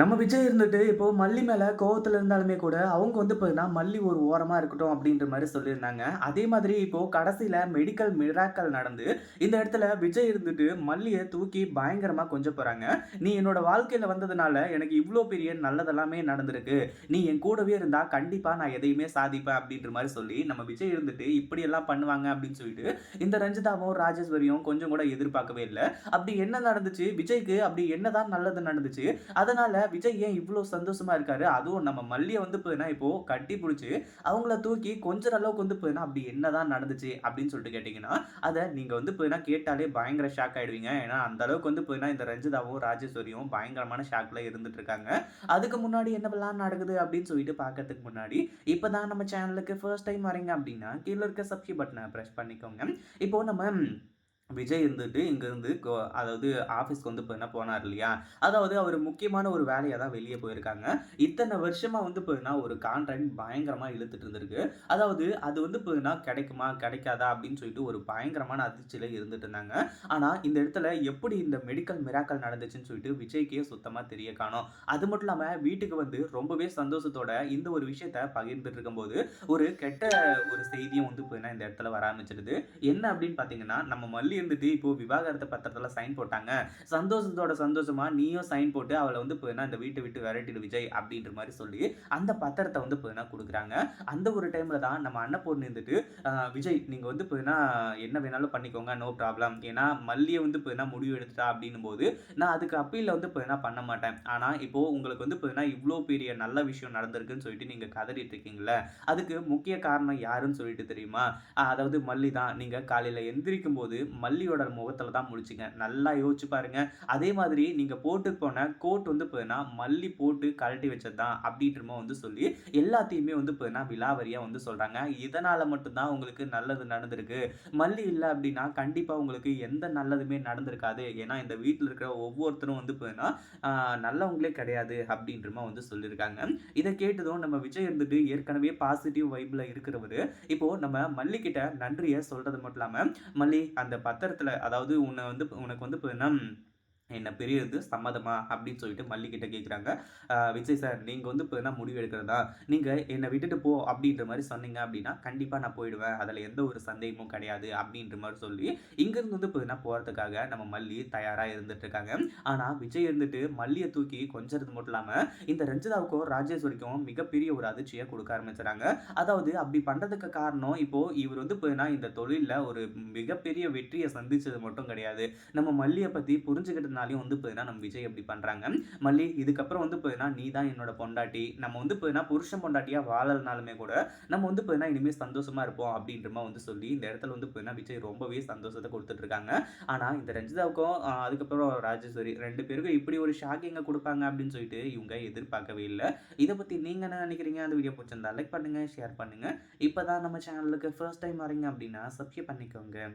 நம்ம விஜய் இருந்துட்டு இப்போ மல்லி மேல கோவத்துல இருந்தாலுமே கூட அவங்க வந்து பார்த்தீங்கன்னா மல்லி ஒரு ஓரமா இருக்கட்டும் அப்படின்ற மாதிரி சொல்லியிருந்தாங்க. அதே மாதிரி இப்போ கடைசியில மெடிக்கல் மிராக்கள் நடந்து இந்த இடத்துல விஜய் இருந்துட்டு மல்லியை தூக்கி பயங்கரமா கொஞ்சம் போறாங்க. நீ என்னோட வாழ்க்கையில வந்ததுனால எனக்கு இவ்வளோ பெரிய நல்லதெல்லாமே நடந்திருக்கு. நீ என் கூடவே இருந்தா கண்டிப்பா நான் எதையுமே சாதிப்பேன் அப்படின்ற மாதிரி சொல்லி நம்ம விஜய் இருந்துட்டு இப்படி எல்லாம் பண்ணுவாங்க அப்படின்னு சொல்லிட்டு இந்த ரஞ்சிதாவும் ராஜேஸ்வரியும் கொஞ்சம் கூட எதிர்பார்க்கவே இல்லை. அப்படி என்ன நடந்துச்சு? விஜய்க்கு அப்படி என்னதான் நல்லது நடந்துச்சு? அதனால விஜய் ஏன் இவ்வளோ சந்தோஷமாக இருக்காரு? அதுவும் நம்ம மல்லியை வந்து போதுன்னா இப்போது கட்டி பிடிச்சி அவங்கள தூக்கி கொஞ்ச அளவுக்கு வந்து போதுன்னா அப்படி என்னதான் நடந்துச்சு அப்படின்னு சொல்லிட்டு கேட்டிங்கன்னா அதை நீங்கள் வந்து போதுன்னா கேட்டாலே பயங்கர ஷாக் ஆகிடுவீங்க ஏன்னா அந்த அளவுக்கு வந்து போதுன்னா இந்த ரஞ்சிதாவும் ராஜேஸ்வரியும் பயங்கரமான ஷாக்கில் இருந்துட்டு இருக்காங்க. அதுக்கு முன்னாடி என்னவெல்லாம் நடக்குது அப்படின்னு சொல்லிட்டு பார்க்கறதுக்கு முன்னாடி இப்போ தான் நம்ம சேனலுக்கு ஃபர்ஸ்ட் டைம் வரீங்க அப்படின்னா கீழே இருக்க சப்ஸ்கிரைப் பட்டனை ப்ரெஸ் பண்ணிக்கோங்க. இப்போ நம்ம விஜய் இருந்துட்டு இங்கேருந்து அதாவது ஆஃபீஸ்க்கு வந்து இப்போ என்ன போனார் இல்லையா? அதாவது அவர் முக்கியமான ஒரு வேலையாக தான் வெளியே போயிருக்காங்க. இத்தனை வருஷமாக வந்து போயின்னா ஒரு கான்ட்ராக்ட் பயங்கரமாக இழுத்துட்டு இருந்திருக்கு. அதாவது அது வந்து போயின்னா கிடைக்குமா கிடைக்காதா அப்படின்னு சொல்லிட்டு ஒரு பயங்கரமான அதிர்ச்சியில் இருந்துட்டு இருந்தாங்க. ஆனால் இந்த இடத்துல எப்படி இந்த மெடிக்கல் மிராக்கல் நடந்துச்சுன்னு சொல்லிட்டு விஜய்க்கே சுத்தமாக தெரிய காணும். அது மட்டும் இல்லாமல் வீட்டுக்கு வந்து ரொம்பவே சந்தோஷத்தோட இந்த ஒரு விஷயத்த பகிர்ந்துட்டு இருக்கும்போது ஒரு கெட்ட ஒரு செய்தியும் வந்து போயின்னா இந்த இடத்துல வர ஆரம்பிச்சிடுது என்ன அப்படின்னு பார்த்தீங்கன்னா நம்ம மல்லி இருந்துட்டு இப்போ விவாகரத்து பத்திரத்தில் சைன் போட்டாங்க. சந்தோஷத்தோட சந்தோஷமா நீயும் சைன் போட்டு அவளை வந்து போயினா இந்த வீட்டை விட்டு விரட்டிடு விஜய் அப்படின்ற மாதிரி சொல்லி அந்த பத்திரத்தை வந்து போயினா கொடுக்குறாங்க. அந்த ஒரு டைம்ல தான் நம்ம அன்னபூர்ணி இருந்துட்டு விஜய் நீங்க வந்து போயினா என்ன வேணாலும் பண்ணிக்கோங்க நோ ப்ராப்ளம் ஏன்னா மல்லியை வந்து போயினா முடிவு எடுத்துட்டா? அப்படின்னும் போது நான் அதுக்கு அப்பீல வந்து போயினா பண்ண மாட்டேன். ஆனா இப்போ உங்களுக்கு வந்து போயினா இவ்வளோ பெரிய நல்ல விஷயம் நடந்திருக்குன்னு சொல்லிட்டு நீங்க கதறிட்டு இருக்கீங்களே அதுக்கு முக்கிய காரணம் யாருன்னு சொல்லிட்டு தெரியுமா? அதாவது மல்லி தான். நீங்க காலையில எந்திரிக்கும் போது மல்லியோட முகத்தில் தான் முடிச்சுங்க. நல்லா யோசிச்சு பாருங்க. அதே மாதிரி நீங்கள் போட்டு போன கோட் வந்து போயினா மல்லி போட்டு கழட்டி வச்சது தான் அப்படின்றமோ வந்து சொல்லி எல்லாத்தையுமே வந்து பார்த்தீங்கன்னா விலாவரியாக வந்து சொல்கிறாங்க இதனால் மட்டும்தான் உங்களுக்கு நல்லது நடந்திருக்கு. மல்லி இல்லை அப்படின்னா கண்டிப்பாக உங்களுக்கு எந்த நல்லதுமே நடந்திருக்காது. ஏன்னா இந்த வீட்டில் இருக்கிற ஒவ்வொருத்தரும் வந்து போயினா நல்லவங்களே கிடையாது அப்படின்றமா வந்து சொல்லியிருக்காங்க. இதை கேட்டதும் நம்ம விஜய் இருந்துட்டு ஏற்கனவே பாசிட்டிவ் வைப்பில் இருக்கிறவர். இப்போது நம்ம மல்லிக்கிட்ட நன்றியை சொல்கிறது மட்டும் இல்லாமல் மல்லி அந்த பத்திரத்தில் அதாவது உன்னை வந்து உனக்கு வந்து இப்போ என்ன என்ன பெரியது சம்மதமா அப்படின்னு சொல்லிட்டு மல்லிகிட்ட கேட்குறாங்க விஜய் சார் நீங்கள் வந்து இப்போ என்ன முடிவு எடுக்கிறதா? நீங்கள் என்னை விட்டுட்டு போ அப்படின்ற மாதிரி சொன்னீங்க அப்படின்னா கண்டிப்பாக நான் போயிடுவேன். அதில் எந்த ஒரு சந்தேகமும் கிடையாது அப்படின்ற மாதிரி சொல்லி இங்கேருந்து வந்து இப்போ என்ன போகிறதுக்காக நம்ம மல்லி தயாராக இருந்துட்டுருக்காங்க ஆனால் விஜய் இருந்துட்டு மல்லியை தூக்கி கொஞ்சது மட்டும் இல்லாமல் இந்த ரஞ்சிதாவுக்கும் ராஜேஸ்வரிக்கும் மிகப்பெரிய ஒரு அதிர்ச்சியை கொடுக்க ஆரம்பிச்சுறாங்க அதாவது அப்படி பண்ணுறதுக்கு காரணம் இப்போது இவர் வந்து இப்போ இந்த தொழிலில் ஒரு மிகப்பெரிய வெற்றியை சந்தித்தது மட்டும் கிடையாது. நம்ம மல்லியை பற்றி புரிஞ்சுக்கிட்டு இருக்கிறதுனாலையும் வந்து பார்த்தீங்கன்னா நம்ம விஜய் எப்படி பண்ணுறாங்க மல்லி இதுக்கப்புறம் வந்து போயின்னா நீ தான் என்னோட பொண்டாட்டி. நம்ம வந்து போயின்னா புருஷன் பொண்டாட்டியாக வாழலனாலுமே கூட நம்ம வந்து போயின்னா இனிமேல் சந்தோஷமாக இருப்போம் அப்படின்றமா வந்து சொல்லி இந்த இடத்துல வந்து போயின்னா விஜய் ரொம்பவே சந்தோஷத்தை கொடுத்துட்ருக்காங்க ஆனால் இந்த ரஞ்சிதாவுக்கும் அதுக்கப்புறம் ராஜேஸ்வரி ரெண்டு பேருக்கும் இப்படி ஒரு ஷாக்கிங்கை கொடுப்பாங்க அப்படின்னு சொல்லிட்டு இவங்க எதிர்பார்க்கவே இல்லை. இதை பற்றி நீங்கள் என்ன நினைக்கிறீங்க? அந்த வீடியோ பிடிச்சிருந்தா லைக் பண்ணுங்கள் ஷேர் பண்ணுங்கள் இப்போ தான் நம்ம சேனலுக்கு ஃபர்ஸ்ட் டைம் வரீங்க அப்படின்னா சப்ஸ்கிரைப் பண்ணிக்கோங்க.